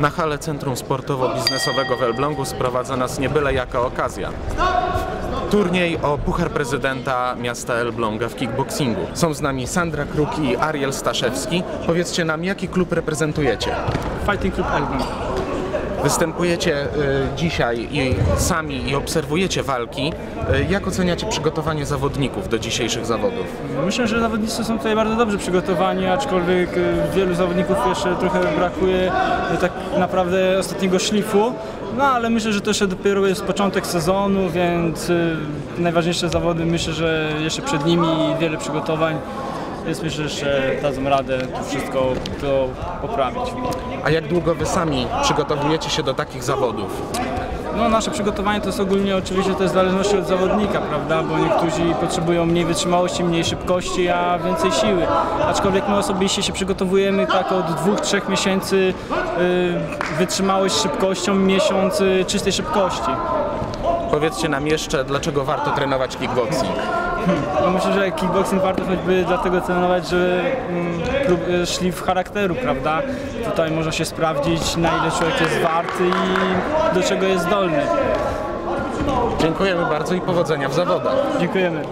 Na halę Centrum Sportowo-Biznesowego w Elblągu sprowadza nas nie byle jaka okazja. Turniej o Puchar Prezydenta miasta Elbląga w kickboxingu. Są z nami Sandra Kruk i Ariel Staszewski. Powiedzcie nam, jaki klub reprezentujecie? Fighting Club Elbląg. Występujecie y, dzisiaj i sami i obserwujecie walki. Y, jak oceniacie przygotowanie zawodników do dzisiejszych zawodów? Myślę, że zawodnicy są tutaj bardzo dobrze przygotowani, aczkolwiek y, wielu zawodników jeszcze trochę brakuje tak naprawdę ostatniego szlifu. No ale myślę, że to jeszcze dopiero jest początek sezonu, więc najważniejsze zawody myślę, że jeszcze przed nimi wiele przygotowań. Więc myślę, że dadzą radę to wszystko to poprawić. A jak długo wy sami przygotowujecie się do takich zawodów? No nasze przygotowanie to jest ogólnie oczywiście to jest w zależności od zawodnika, prawda, bo niektórzy potrzebują mniej wytrzymałości, mniej szybkości, a więcej siły. Aczkolwiek my osobiście się przygotowujemy tak od dwóch, trzech miesięcy y, wytrzymałość z szybkością, miesiąc y, czystej szybkości. Powiedzcie nam jeszcze, dlaczego warto trenować kickboxing? No myślę, że kickboxing warto choćby dlatego trenować, że mm, klub, y, szlif charakteru, prawda? Tutaj można się sprawdzić na ile człowiek jest warty i do czego jest zdolny. Dziękujemy bardzo i powodzenia w zawodach. Dziękujemy.